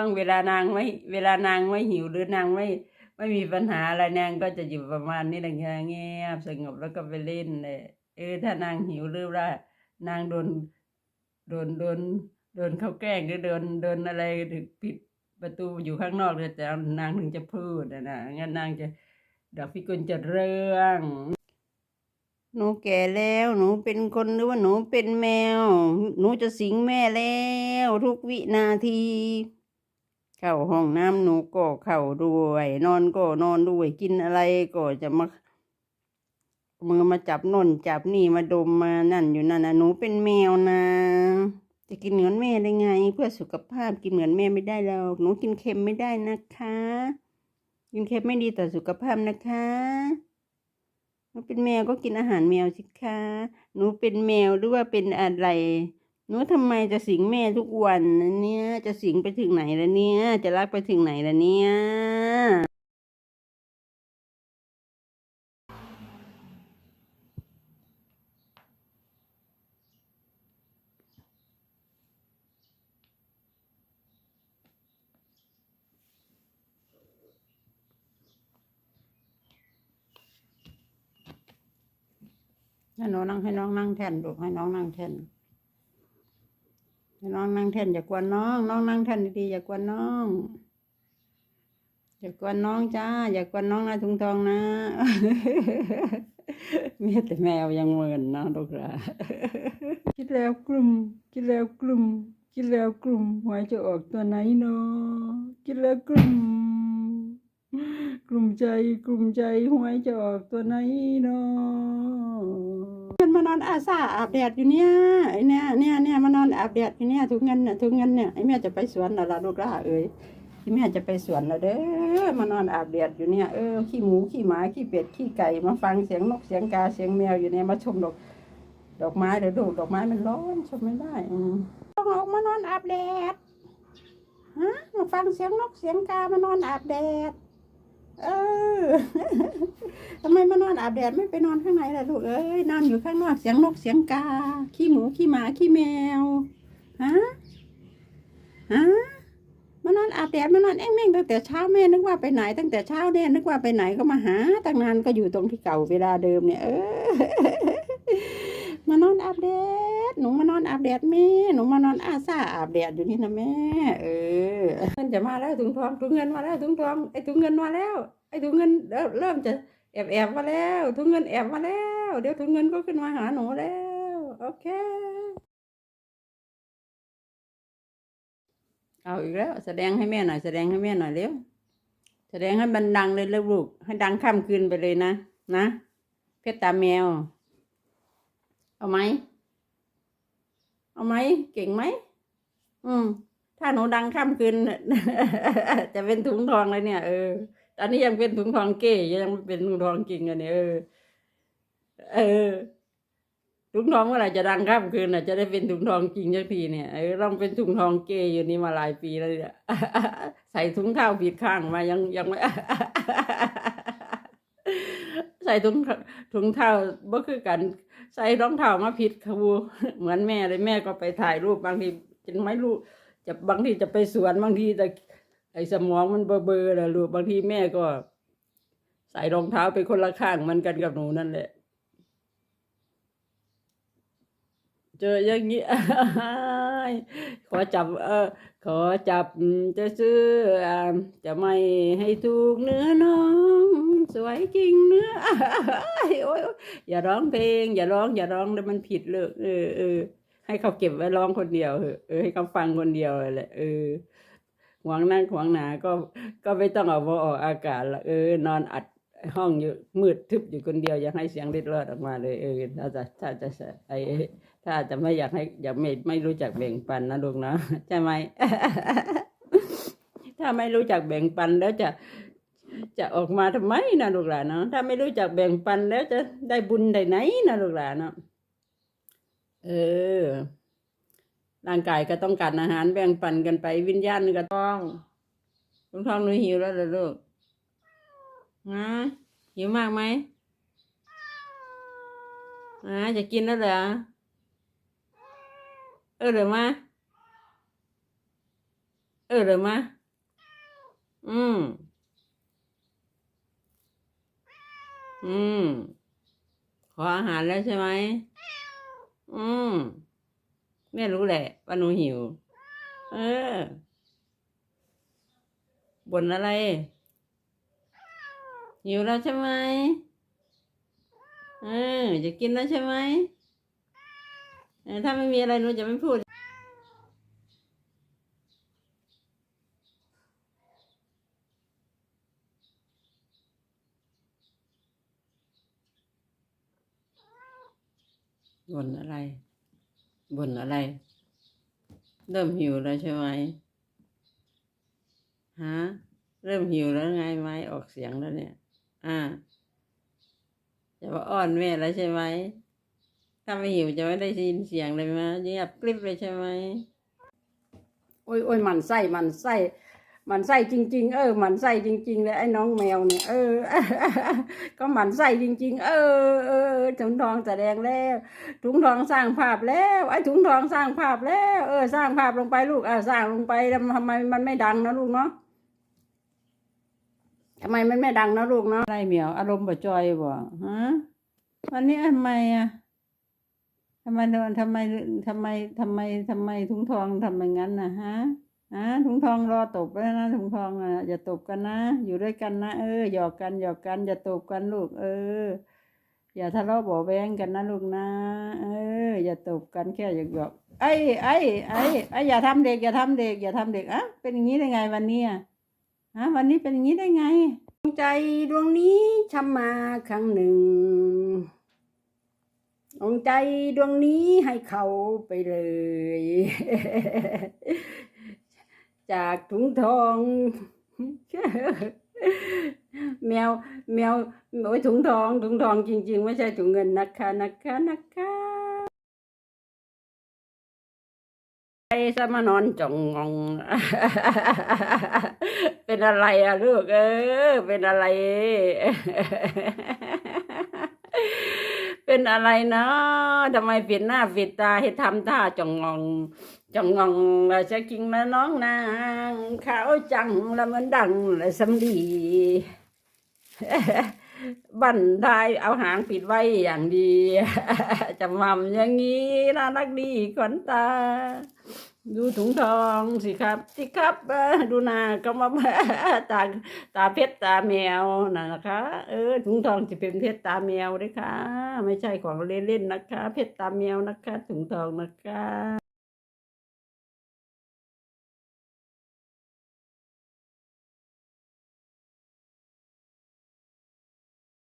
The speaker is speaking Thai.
งเวลานางไม่เวลานางไม่หิวหรือนางไม่ไม่มีปัญหาอะไรนางก็จะอยู่ประมาณนี้แหละเงียบสงบแล้วก็ไปเล่นเลยเออถ้านางหิวหรือว่านางโดนโดนโดนโดนเขาแกล้งหรือโดนโดนอะไรถึงปิดประตูอยู่ข้างนอกเลยแต่นางถึงจะพูดนะนะงั้นนางจะดอกพิกุลจะเรื่องหนูแก่แล้วหนูเป็นคนหรือว่าหนูเป็นแมว หนูจะสิงแม่แล้ว ทุกวินาที เข้าห้องน้ำหนูก็เข้าด้วย นอนก็นอนด้วย กินอะไรก็จะมามือมาจับน่นจับนี่มาดมมานั่นอยู่นั่นนะหนูเป็นแมวนะ จะกินเหมือนแม่ได้ไง เพื่อสุขภาพกินเหมือนแม่ไม่ได้แล้วหนูกินเค็มไม่ได้นะคะ กินเค็มไม่ดีต่อสุขภาพนะคะหนูเป็นแมวก็กินอาหารแมวสิคะหนูเป็นแมวหรือว่าเป็นอะไร หนูทำไมจะสิงแม่ทุกวันนะเนี่ย จะสิงไปถึงไหนแล้วเนี่ย จะรักไปถึงไหนแล้วเนี่ย ให้น้องนั่งให้น้องนั่งแทนลูกให้น้องนั่งแทน น้องนั่งแท่นอย่ากวนน้อง น้องนั่งแท่นดีๆอย่ากวนน้อง อย่ากวนน้องจ้า อย่ากวนน้องนะทุงทองนะเมียแต่แมวยังเหมือนนะลูกหลาคิดแล้วกลุ่มคิดแล้วกลุ่มคิดแล้วกลุ่มหวยจะออกตัวไหนเนาะคิดแล้วกลุ่มกลุ่มใจกลุ่มใจหวยจะออกตัวไหนเนาะ มันมานอนอาสาอาบแดดอยู่เนี่ยไอเนี่ยเนี่ยเนี่ยมานอนอาบแดดอยู่เนี่ยทุกเงินเนี่ยทุกเงินเนี่ยไอแม่จะไปสวนแล้วล่ะลูกล่าเอ้ยไอแม่จะไปสวนแล้วเด้อมานอนอาบแดดอยู่เนี่ยเออขี้หมูขี้หมาขี้เป็ดขี้ไก่มาฟังเสียงนกเสียงกาเสียงแมวอยู่เนี่ยมาชมดอกดอกไม้เดี๋ยวดูดอกไม้มันร้อนชมไม่ได้ต้องออกมานอนอาบแดดฮะมาฟังเสียงนกเสียงกามานอนอาบแดด เออทำไมมานอนอาบแดดไม่ไปนอนข้างในล่ะลูกเอ้ยนอนอยู่ข้างนอกเสียงนกเสียงกา ขี้หมูขี้หมาขี้แมวฮะฮะมานอนอาบแดดมานอนเอ้งเม่งตั้งแต่เช้าแม่นึกว่าไปไหน ตั้งแต่เช้าเนี่ยนึกว่าไปไหนก็มาหาตั้งนานก็อยู่ตรงที่เก่าเวลาเดิมเนี่ย เออมานอนอาบแดด หนูมานอนอาบแดดแม่หนูมานอนอาซาอาบแดดอยู่นี่นะแม่ เออเงินจะมาแล้วถุงทองถุงเงินมาแล้วถุงทองไอ้ถุงเงินมาแล้ว ไอ้ถุงเงินเริ่มจะแอบแอบมาแล้วถุงเงินแอบมาแล้ว เดี๋ยวถุงเงินก็ขึ้นมาหาหนูแล้วโอเค เอาอีกแล้ว แสดงให้แม่หน่อยแสดงให้แม่หน่อยเร็วแสดงให้มันดังเลยแล้วลูกให้ดังข้ามคืนไปเลยนะนะเพชรตาแมว เอาไหม เอาไหมเก่งไหมอืม ถ้าหนูดังข้ามคืน จะเป็นถุงทองเลยเนี่ยเออตอนนี้ยังเป็นถุงทองเก้ยังไม่เป็นถุงทองจริงอันนี้เออเออถุงทองเมื่อไหร่จะดังข้ามคืนน่ะ จะได้เป็นถุงทองจริงสักทีเนี่ยเออต้องเป็นถุงทองเก้อยู่นี่มาหลายปีแล้วเนี่ยใส่ถุงเท้าผิดข้างมายังยังไม่ใส่ถุงถุงเท้าบ่คือกัน ใส่รองเท้ามาผิดครูเหมือนแม่เลยแม่ก็ไปถ่ายรูปบางทีจะไม่รู้จะบางทีจะไปสวนบางทีแต่ไอ้สมองมันเบอเบอๆนะลูกบางทีแม่ก็ ใส่รองเท้าไปคนละข้างเหมันกันกับหนูนั่นแหละ เจออย่างนี้ขอจับ เออ ขอจับจะซื้อจะไม่ให้ถูกเนื้อน้อง สวยจริงเนื้อโอ๊ยอย่าร้องเพลง อย่าร้อง อย่าร้องแล้วมันผิดเลยเออเออให้เขาเก็บไว้ร้องคนเดียวเออให้เขาฟังคนเดียวเลยแหละเออหวงนั่งหวงหนาก็ก็ไม่ต้องเอามาออกอากาศละเออนอนอัดห้องอยู่มืดทึบอยู่คนเดียวอยากให้เสียงเล็ดรอดออกมาเลยเออถ้าจะถ้าจะไอถ้าจะไม่อยากให้อยากไม่ไม่รู้จักแบ่งปันนะลูกนะใช่ไหมถ้าไม่รู้จักแบ่งปันแล้วจะ จะออกมาทำไมนะลูกหลานเนาะถ้าไม่รู้จักแบ่งปันแล้วจะได้บุญได้ไหนนะลูกหลานเนาะเออ ร่างกายก็ต้องการอาหารแบ่งปันกันไปวิญญาณก็ต้องลุงทองหนูหิวแล้วเหรอลูกฮะหิวมากไหมฮะจะกินแล้วเหรอเออเหรือมาเออเลยมะอืม อืม ขออาหารแล้วใช่ไหม อืม แม่รู้แหละว่าหนูหิว เออ บ่นอะไร หิวแล้วใช่ไหม เออ จะกินแล้วใช่ไหม ถ้าไม่มีอะไรหนูจะไม่พูด บ่นอะไรบ่นอะไร เริ่มหิวแล้วใช่ไหมฮะเริ่มหิวแล้วไงไหมออกเสียงแล้วเนี่ย อ่าจะมาอ้อนแม่แล้วใช่ไหมถ้าไม่หิวจะไม่ได้ยินเสียงเลยมั้ยเงียบกริบเลยใช่ไหมโอ้ยโอ้ยมันไส้มันไส้ มันไส้จริง ๆ เออหมันไส้จริง ๆ เลยไอ้น้องแมวเนี่ย เออ ก็หมันไส้จริง ๆ เออเออถุงทองแสดงแล้ว ถุงทองสร้างภาพแล้ว ไอ้ถุงทองสร้างภาพแล้ว เออ สร้างภาพลงไปลูกอ่าสร้างลงไปทำไมมันไม่ดังนะลูกเนาะทำไมมันไม่ดังนะลูกเนาะอะไรเหมียวอารมณ์บ่จอยบ่ฮะวันนี้ทำไมอะทำไมทำไมทำไมทำไมทำไมถุงทองทำอย่างนั้นนะฮะ ฮะถุงทองรอตบแล้วนะถุงทองอะอย่าตบกันนะ อยู่ด้วยกันนะเออหยอกกันหยอกกันอย่าตบกันลูก เออ อย่าทะเลาะเบาะแวงกันนะลูกนะ เออ อย่าตบกันแค่หยอกหยอกไอ้ไอ้ไอ้ไอ้อย่าทำเด็กอย่าทำเด็ก อย่าทำเด็กอะเป็นอย่างนี้ได้ไงวันนี้อะฮะวันนี้เป็นอย่างนี้ได้ไงดวงใจดวงนี้ช้ำมาครั้งหนึ่งดวงใจดวงนี้ให้เขาไปเลย จากถุงทอง แมวแมวโอ้ยถุงทอง ถุงทองจริง ๆ ไม่ใช่ถุงเงินนะคะนะคะนะคะไอ้สมานอนจ่องงอง เป็นอะไรอะลูกเออ เป็นอะไร เป็นอะไรเนาะทำไมปิดหน้าปิดตาให้ทำท่าจองงองจองงองละจะกิงมาน้องนางขาวจังละมันดังละสำลีบันทายเอาหางปิดไว้อย่างดี จะมำอย่างนี้น่ารักดีขวัญตา ดูถุงทองสิครับสิครับดูนาก็มาตาตาเพชรตาแมวนะนะคะ เออถุงทองจะเป็นเพชรตาแมวด้วยค่ะ ไม่ใช่ของเล่นๆนะคะ เพชรตาแมวนะคะ ถุงทองนะคะ